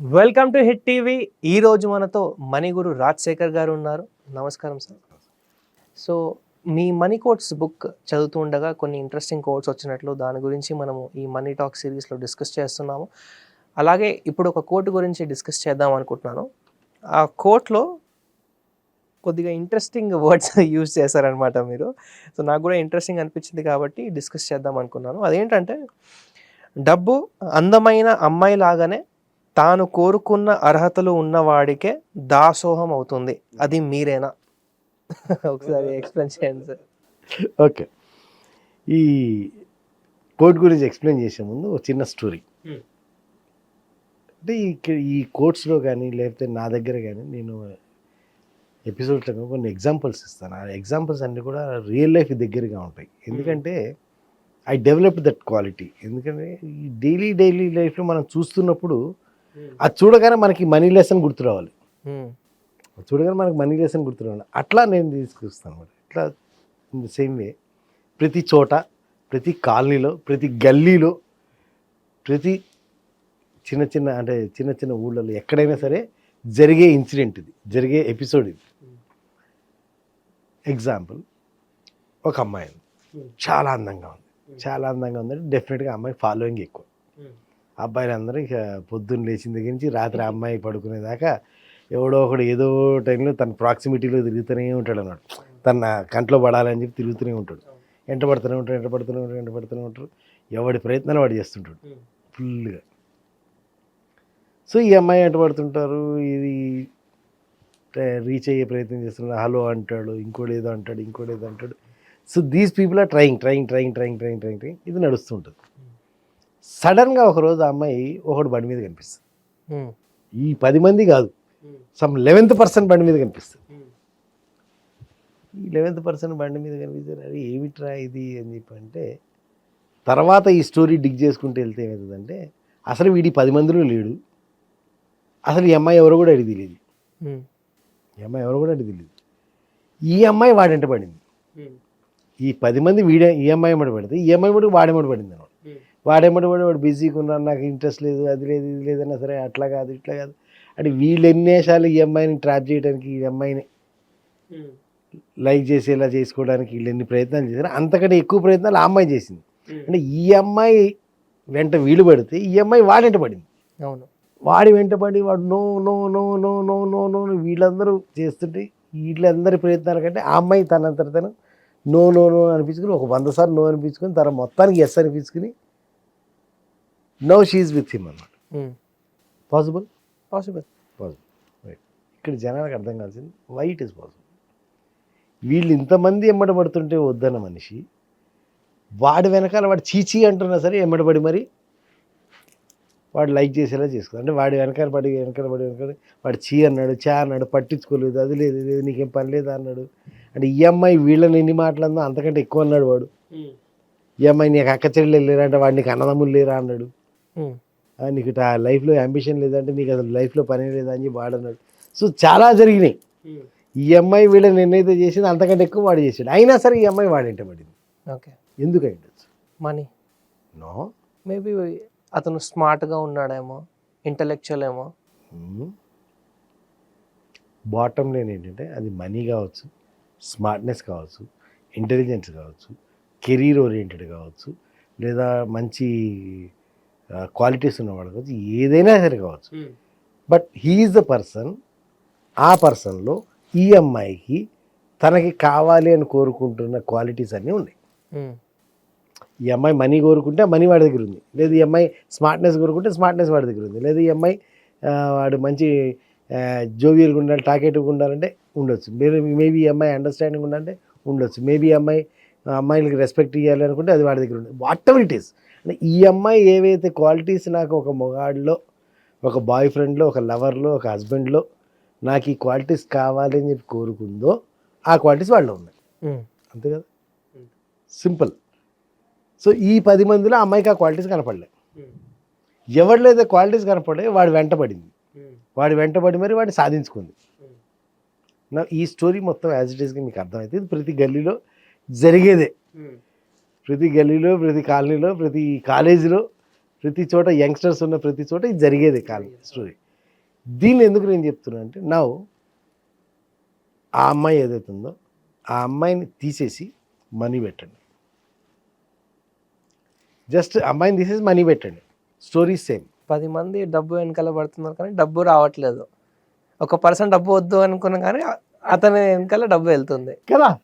Welcome to hit TV. ఈరోజు మనతో మణిగురు రాజశేఖర్ గారు ఉన్నారు. నమస్కారం సార్. సో మీ మనీ కోట్స్ బుక్ చదువుతూ ఉండగా కొన్ని ఇంట్రెస్టింగ్ కోట్స్ వచ్చినట్లు దాని గురించి మనము ఈ మనీ టాక్ సిరీస్లో డిస్కస్ చేస్తున్నాము. అలాగే ఇప్పుడు ఒక కోట్ గురించి డిస్కస్ చేద్దాం అనుకుంటున్నాను. ఆ కోట్లో కొద్దిగా ఇంట్రెస్టింగ్ వర్డ్స్ యూజ్ చేశారనమాట మీరు. సో నాకు కూడా ఇంట్రెస్టింగ్ అనిపించింది కాబట్టి డిస్కస్ చేద్దాం అనుకున్నాను. అదేంటంటే డబ్బు అందమైన అమ్మాయి లాగానే తాను కోరుకున్న అర్హతలు ఉన్నవాడికే దాసోహం అవుతుంది. అది మీరేనా? ఒకసారి ఎక్స్ప్లెయిన్ చేయండి సార్. ఓకే. ఈ కోట్ గురించి ఎక్స్ప్లెయిన్ చేసే ముందు ఒక చిన్న స్టోరీ Hmm. అంటే ఈ ఈ కోట్స్లో కానీ లేకపోతే నా దగ్గర కానీ నేను ఎపిసోడ్లో కొన్ని ఎగ్జాంపుల్స్ ఇస్తాను. ఆ ఎగ్జాంపుల్స్ అన్నీ కూడా రియల్ లైఫ్ దగ్గరగా ఉంటాయి. ఎందుకంటే ఐ డెవలప్ దట్ క్వాలిటీ ఎందుకంటే ఈ డైలీ డైలీ లైఫ్లో మనం చూస్తున్నప్పుడు అది చూడగానే మనకి మనీ లెసన్ గుర్తు రావాలి. అది చూడగానే మనకి మనీ లెసన్ గుర్తు రావాలి. అట్లా నేను తీసుకొస్తాను అనమాట ఇట్లా ఇన్ ద సేమ్ వే ప్రతి చోట ప్రతి కాలనీలో ప్రతి గల్లీలో ప్రతి చిన్న చిన్న అంటే చిన్న చిన్న ఊళ్ళలో ఎక్కడైనా సరే జరిగే ఇన్సిడెంట్ ఇది జరిగే ఎపిసోడ్ ఇది. ఎగ్జాంపుల్ ఒక అమ్మాయి ఉంది. చాలా అందంగా ఉంది. చాలా అందంగా ఉందంటే డెఫినెట్గా అమ్మాయి ఫాలోయింగ్ ఎక్కువ. అబ్బాయిలు అందరూ ఇక పొద్దున్న లేచిన దగ్గర నుంచి రాత్రి అమ్మాయి పడుకునేదాకా ఎవడో ఒకడు ఏదో టైంలో తన ప్రాక్సిమిటీలో తిరుగుతూనే ఉంటాడు అన్నమాట. తన కంట్లో పడాలని చెప్పి తిరుగుతూనే ఉంటాడు. ఎంట పడుతూనే ఉంటాడు ఎంట పడుతూనే ఉంటాడు ఎంట పడుతూనే ఉంటాడు. ఎవడి ప్రయత్నాలు వాడు చేస్తుంటాడు. ఫుల్గా సో ఈ అమ్మాయి ఎంట పడుతుంటారు ఇది రీచ్ అయ్యే ప్రయత్నం చేస్తున్నాడు. హలో అంటాడు ఇంకోటి ఏదో అంటాడు ఇంకోటి ఏదో అంటాడు. So these people are trying trying trying trying trying trying trying ఇది నడుస్తుంటుంది సడన్గా ఒకరోజు ఆ అమ్మాయి ఒకడు బండి మీద కనిపిస్తుంది. ఈ పది మంది కాదు. సమ్ లెవెన్త్ పర్సెంట్ బండి మీద కనిపిస్తుంది. ఈ లెవెన్త్ పర్సెంట్ బండి మీద కనిపిస్తారు అరే ఏమిట్రా ఇది? అని చెప్పి అంటే తర్వాత ఈ స్టోరీ డిగ్ చేసుకుంటూ వెళ్తే ఏమవుతుందంటే అసలు వీడి పది మందిలో లేడు. అసలు ఈ అమ్మాయి ఎవరో కూడా అడిగి తెలియదు. ఈ అమ్మాయి ఎవరో కూడా అడిగి తెలియదు. ఈ అమ్మాయి వాడంట పడింది. ఈ పది మంది వీడే ఈ అమ్మాయి పడితే ఈ అమ్మాయి మటుకు వాడేమడి పడింది అనమాట వాడేమడి పడి వాడు బిజీగా ఉన్నాడు నాకు ఇంట్రెస్ట్ లేదు అది లేదు ఇది లేదన్నా సరే అట్లా కాదు ఇట్లా కాదు. అంటే వీళ్ళు ఎన్నేసార్లు ఈ అమ్మాయిని ట్రాప్ చేయడానికి ఈ అమ్మాయిని లైక్ చేసేలా చేసుకోవడానికి వీళ్ళు ఎన్ని ప్రయత్నాలు చేశారు? అంతకంటే ఎక్కువ ప్రయత్నాలు ఆ అమ్మాయి చేసింది. అంటే ఈ అమ్మాయి వెంట వీలు పడితే ఈ అమ్మాయి వాడెంట పడింది. అవును. వాడి వెంటబడి వాడు no no no no no no no వీళ్ళందరూ చేస్తుంటే వీళ్ళందరి ప్రయత్నాల కంటే ఆ అమ్మాయి తనంతట తను నో నో నో అనిపించుకుని ఒక వంద సార్లు నో అనిపించుకుని తన మొత్తానికి ఎస్ అనిపించుకుని నో షీజ్ విత్ హిమ్ అన్నమాట. పాసిబుల్ పాసిబుల్ పాసిబుల్ రైట్ ఇక్కడ జనాలకు అర్థం కావాల్సింది వైట్ ఇస్ పాసిబుల్ వీళ్ళు ఇంతమంది ఎమ్మడబడుతుంటే వద్దన్న మనిషి వాడి వెనకాల వాడు చీచీ అంటున్నా సరే ఎమ్మడబడి మరి వాడు లైక్ చేసేలా చేసుకుంది అంటే వాడి వెనకాల పడి వెనకాల పడి వెనకాల వాడు చీ అన్నాడు చా అన్నాడు పట్టించుకోలేదు అది లేదు లేదు నీకేం పని లేదా అన్నాడు. అంటే ఈ అమ్మాయి వీళ్ళని ఎన్ని మాట్లాడిందో అంతకంటే ఎక్కువ అన్నాడు వాడు. ఈ అమ్మాయి నీకు అక్క చెల్లెలు లేరా అంటే వాడు నీకు అన్నదమ్ములు లేరా అన్నాడు. Hmm. నీకు ఆ లైఫ్లో అంబిషన్ లేదంటే నీకు అసలు లైఫ్లో పని లేదా అని చెప్పి వాడు అన్నాడు. సో చాలా జరిగినాయి. ఈ అమ్మాయి వీళ్ళని ఎన్నైతే చేసిందో అంతకంటే ఎక్కువ వాడు చేసాడు. అయినా సరే ఈ అమ్మాయి వాడింట పడింది. ఓకే ఎందుకు అయ్యిండొచ్చు మనీ నో మేబీ అతను స్మార్ట్గా ఉన్నాడేమో ఇంటలెక్చువల్ ఏమో. బాటమ్ లైన్ ఏంటంటే అది మనీ కావచ్చు స్మార్ట్నెస్ కావచ్చు ఇంటెలిజెన్స్ కావచ్చు కెరీర్ ఓరియంటెడ్ కావచ్చు లేదా మంచి క్వాలిటీస్ ఉన్నవాడు కావచ్చు ఏదైనా సరే కావచ్చు. బట్ హీఈస్ ద పర్సన్ ఆ పర్సన్లో ఈ అమ్మాయికి తనకి కావాలి అని కోరుకుంటున్న క్వాలిటీస్ అన్నీ ఉన్నాయి. Hmm. ఈ అమ్మాయి మనీ కోరుకుంటే మనీ వాడి దగ్గర ఉంది. లేదు ఈ అమ్మాయి స్మార్ట్నెస్ కోరుకుంటే స్మార్ట్నెస్ వాడి దగ్గర ఉంది. లేదు ఈ అమ్మాయి వాడు మంచి జోవియల్గా ఉండాలి టాకెట్గా ఉండాలంటే ఉండొచ్చు. మేబీ ఈ అమ్మాయి అండర్స్టాండింగ్ ఉండాలంటే ఉండొచ్చు. మేబీ అమ్మాయి అమ్మాయిలకి రెస్పెక్ట్ ఇవ్వాలి అనుకుంటే అది వాడి దగ్గర ఉంది. వాట్ ఎవర్ ఇట్ ఈస్ అంటే ఈ అమ్మాయి ఏవైతే క్వాలిటీస్ నాకు ఒక మొగాడిలో ఒక బాయ్ ఫ్రెండ్లో ఒక లవర్లో ఒక హస్బెండ్లో నాకు ఈ క్వాలిటీస్ కావాలి అని చెప్పి కోరుకుందో ఆ క్వాలిటీస్ వాళ్ళు ఉన్నాయి. అంతే కదా? సింపుల్ సో ఈ పది మందిలో అమ్మాయికి ఆ క్వాలిటీస్ కనపడలే. ఎవరిలో అయితే క్వాలిటీస్ కనపడే వాడు వెంటబడింది. వాడు వెంటబడి మరి వాడిని సాధించుకుంది. నా ఈ స్టోరీ మొత్తం యాజ్ ఇట్ ఈస్గా మీకు అర్థమైతే ఇది ప్రతి గల్లీలో జరిగేదే. ప్రతి గల్లీలో ప్రతి కాలనీలో ప్రతి కాలేజీలో ప్రతి చోట యంగ్స్టర్స్ ఉన్న ప్రతి చోట ఇది జరిగేదే కాలనీ స్టోరీ దీన్ని ఎందుకు నేను చెప్తున్నా అంటే నా ఆ అమ్మాయి ఏదైతే ఉందో ఆ అమ్మాయిని తీసేసి మనీ పెట్టండి. జస్ట్ అమ్మాయిని తీసేసి మనీ పెట్టండి. స్టోరీ సేమ్ పది మంది డబ్బు వెనకాల పడుతున్నారు కానీ డబ్బు రావట్లేదు. ఒక పర్సన్ డబ్బు వద్దు అనుకున్నా కానీ అతని వెనకాల డబ్బు వెళ్తుంది. కదా?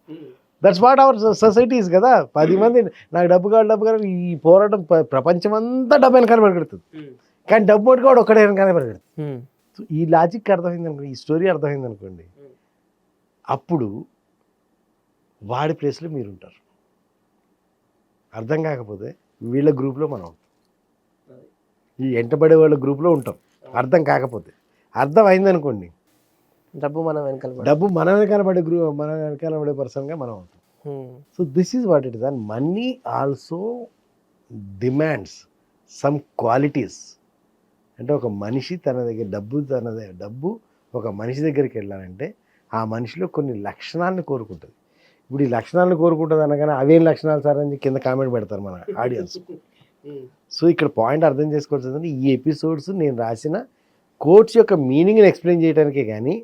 దట్స్ వాట్ అవర్ సొసైటీస్ కదా. పది మంది నాకు డబ్బు కావాలి డబ్బు కావాలి ఈ పోరాటం ప్ర- ప్రపంచం అంతా డబ్బు వెనకాల పెడుతుంది కానీ డబ్బు పట్టుకోవడం ఒక్కడే వెనకాల ఉమ్. సో ఈ లాజిక్ అర్థమైంది అనుకోండి ఈ స్టోరీ అర్థమైంది అనుకోండి అప్పుడు వాడి ప్లేస్లో మీరు ఉంటారు అర్థం కాకపోతే వీళ్ళ గ్రూప్లో మనం ఉంటాం. ఈ ఎంటబడే వాళ్ళ గ్రూప్లో ఉంటాం. అర్థం కాకపోతే. అర్థం అయింది అనుకోండి డబ్బు మనం వెనకాల డబ్బు మన వెనకాల పడే గ్రూప్ మన వెనకాల పడే పర్సన్గా మనం ఉమ్. So this is what it is and money also demands some qualities అంటే ఒక మనిషి తన దగ్గర డబ్బు తన దగ్గర డబ్బు ఒక మనిషి దగ్గరికి వెళ్ళాలంటే ఆ మనిషిలో కొన్ని లక్షణాలను కోరుకుంటుంది. ఇప్పుడు ఈ లక్షణాలను కోరుకుంటుంది అనగానే అవేం లక్షణాలు సార్ అని కింద కామెంట్ పెడతారు మన ఆడియన్స్. సో ఇక్కడ పాయింట్ అర్థం చేసుకోవాల్సింది ఈ ఎపిసోడ్స్ నేను రాసిన కోట్స్ యొక్క మీనింగ్ని ఎక్స్ప్లెయిన్ చేయడానికే కానీ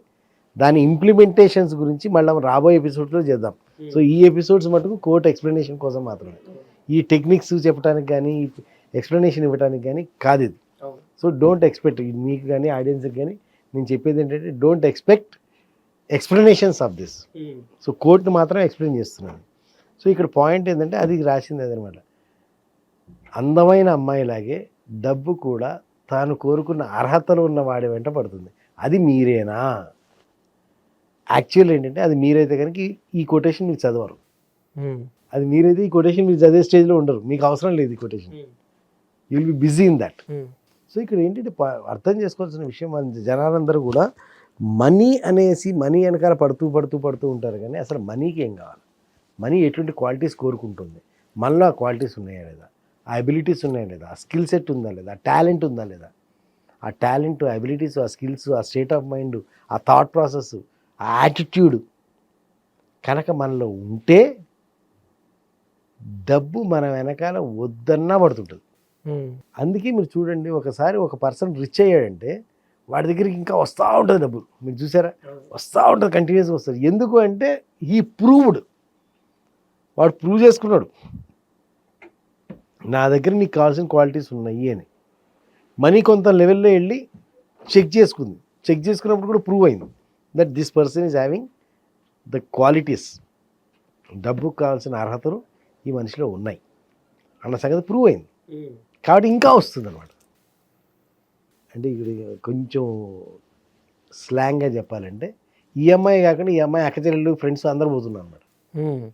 దాని ఇంప్లిమెంటేషన్స్ గురించి మళ్ళీ రాబోయే ఎపిసోడ్స్లో చేద్దాం. సో ఈ ఎపిసోడ్స్ మటుకు కోర్ట్ ఎక్స్ప్లెనేషన్ కోసం మాత్రమే. ఈ టెక్నిక్స్ చెప్పడానికి కానీ ఎక్స్ప్లెనేషన్ ఇవ్వడానికి కానీ కాదు ఇది. సో డోంట్ ఎక్స్పెక్ట్ మీకు కానీ ఆడియన్స్కి కానీ నేను చెప్పేది ఏంటంటే don't expect explanations of this. So కోర్టును మాత్రం ఎక్స్ప్లెయిన్ చేస్తున్నాను. సో ఇక్కడ పాయింట్ ఏంటంటే అది రాసింది అదనమాట అందమైన అమ్మాయిలాగే డబ్బు కూడా తాను కోరుకున్న అర్హతలు ఉన్న వాడి వెంట పడుతుంది. అది మీరేనా? యాక్చువల్ ఏంటంటే అది మీరైతే కనుక ఈ- కొటేషన్ మీకు చదవరు. ఉమ్. అది మీరైతే ఈ కొటేషన్ మీరు చదివే స్టేజ్లో ఉండరు. మీకు అవసరం లేదు ఈ quotation you will be busy in that. So ఇక్కడ ఏంటంటే అర్థం చేసుకోవాల్సిన విషయం మన జనాలందరూ కూడా మనీ అనేసి మనీ వెనకాల పడుతూ పడుతూ పడుతూ ఉంటారు కానీ అసలు మనీకి ఏం కావాలి? మనీ ఎటువంటి క్వాలిటీస్ కోరుకుంటుంది? మనలో ఆ క్వాలిటీస్ ఉన్నాయా లేదా? ఆ అబిలిటీస్ ఉన్నాయా లేదా? ఆ స్కిల్ సెట్ ఉందా లేదా? ఆ టాలెంట్ ఉందా లేదా? ఆ టాలెంట్ ఆ అబిలిటీస్ ఆ స్కిల్స్ ఆ స్టేట్ ఆఫ్ మైండ్ ఆ థాట్ ప్రాసెస్ యాటిట్యూడ్ కనుక మనలో ఉంటే డబ్బు మన వెనకాల వద్దన్నా పడుతుంటుంది. ఉమ్. అందుకే మీరు చూడండి ఒకసారి ఒక పర్సన్ రిచ్ అయ్యాడంటే వాడి దగ్గరికి ఇంకా వస్తూ ఉంటుంది డబ్బులు మీరు చూసారా? వస్తూ ఉంటుంది కంటిన్యూస్గా వస్తుంది. ఎందుకు అంటే ఈ ప్రూవ్డ్ వాడు ప్రూవ్ చేసుకున్నాడు. నా దగ్గర నీకు కావాల్సిన క్వాలిటీస్ ఉన్నాయి అని. మనీ కొంత లెవెల్లో వెళ్ళి చెక్ చేసుకుంది. చెక్ చేసుకున్నప్పుడు కూడా ప్రూవ్ అయింది. That this person is having the qualities డబ్బుకు కావాల్సిన అర్హతలు ఈ మనిషిలో ఉన్నాయి. అన్న సంగతి ప్రూవ్ అయింది. ఉమ్. కాబట్టి ఇంకా వస్తుంది అనమాట అంటే ఇక్కడ కొంచెం స్లాంగ్గా చెప్పాలంటే ఈ అమ్మాయి కాకుండా ఈ అమ్మాయి అక్కచెల్లెళ్ళు ఫ్రెండ్స్ అందరు పోతున్నారు అనమాట ఉమ్.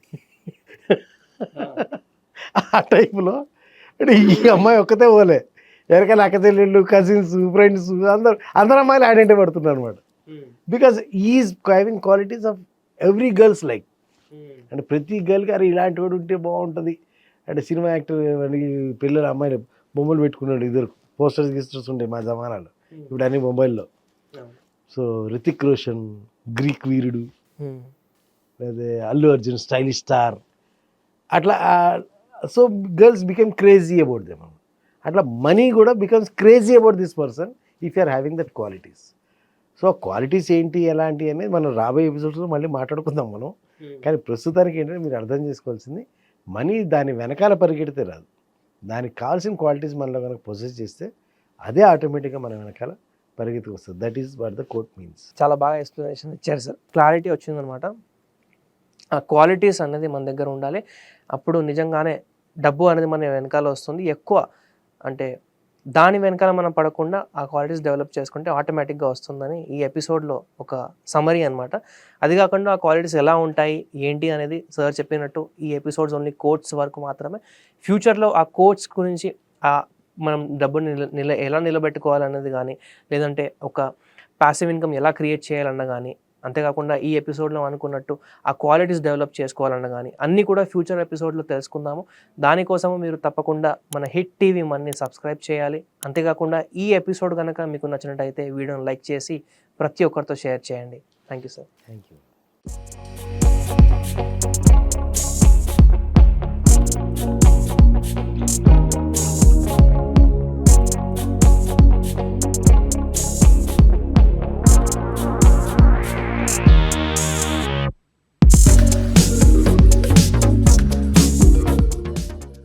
ఆ టైంలో అంటే ఈ అమ్మాయి ఒక్కతే పోలే. ఎవరికైనా అక్కచెల్లెళ్ళు కజిన్స్ ఫ్రెండ్స్ అందరు అందరు అమ్మాయిలు ఐడెంటిఫై పడుతున్నారు అనమాట because is having qualities of every girls like. అంటే ప్రతి గర్ల్కి అరే ఇలాంటి వాడు ఉంటే బాగుంటుంది. అంటే సినిమా యాక్టర్ పిల్లలు అమ్మాయిలు బొమ్మలు పెట్టుకున్నాడు ఇద్దరు. పోస్టర్స్ గిస్టర్స్ ఉండే మా జమానాలో. ఇప్పుడు అన్ని మొబైల్లో. సో రితిక్ రోషన్ గ్రీక్ వీరుడు. లేదా అల్లు అర్జున్ స్టైలిష్ స్టార్. అట్లా so girls become crazy about them అట్లా మనీ కూడా becomes crazy about this person if you are having that qualities so qualities ఏంటి ఎలాంటి అనేది మనం రాబోయే ఎపిసోడ్స్లో మళ్ళీ మాట్లాడుకుందాం మనం. ఉమ్. కానీ ప్రస్తుతానికి ఏంటంటే మీరు అర్థం చేసుకోవాల్సింది మనీ దాని వెనకాల పరిగెడితే రాదు. దానికి కావాల్సిన క్వాలిటీస్ మనలో కనుక పొజెస్ చేస్తే అదే ఆటోమేటిక్గా మన వెనకాల పరిగెత్తుకు వస్తుంది. That is what the quote means చాలా బాగా ఎక్స్ప్లెనేషన్ ఇచ్చారు సార్. క్లారిటీ వచ్చిందనమాట ఆ క్వాలిటీస్ అనేది మన దగ్గర ఉండాలి. అప్పుడు నిజంగానే డబ్బు అనేది మన వెనకాల వస్తుంది. ఎక్కువ అంటే దాని వెనకాల మనం పడకుండా ఆ క్వాలిటీస్ డెవలప్ చేసుకుంటే ఆటోమేటిక్గా వస్తుందని ఈ ఎపిసోడ్లో ఒక సమరీ అనమాట అది కాకుండా ఆ క్వాలిటీస్ ఎలా ఉంటాయి ఏంటి అనేది సార్ చెప్పినట్టు ఈ ఎపిసోడ్స్ ఓన్లీ కోట్స్ వరకు మాత్రమే. ఫ్యూచర్లో ఆ కోట్స్ గురించి ఆ మనం డబ్బుని నిల నిల ఎలా నిలబెట్టుకోవాలన్నది కానీ లేదంటే ఒక ప్యాసివ్ ఇన్కమ్ ఎలా క్రియేట్ చేయాలన్న కానీ అంతేకాకుండా ఈ ఎపిసోడ్లో అనుకున్నట్టు ఆ క్వాలిటీస్ డెవలప్ చేసుకోవాలన్న కానీ అన్నీ కూడా ఫ్యూచర్ ఎపిసోడ్లో తెలుసుకుందాము. దానికోసము మీరు తప్పకుండా మన హిట్ టీవీ మన్ని సబ్స్క్రైబ్ చేయాలి. అంతేకాకుండా ఈ ఎపిసోడ్ కనుక మీకు నచ్చినట్టయితే వీడియోని లైక్ చేసి ప్రతి ఒక్కరితో షేర్ చేయండి. Thank you sir. Thank you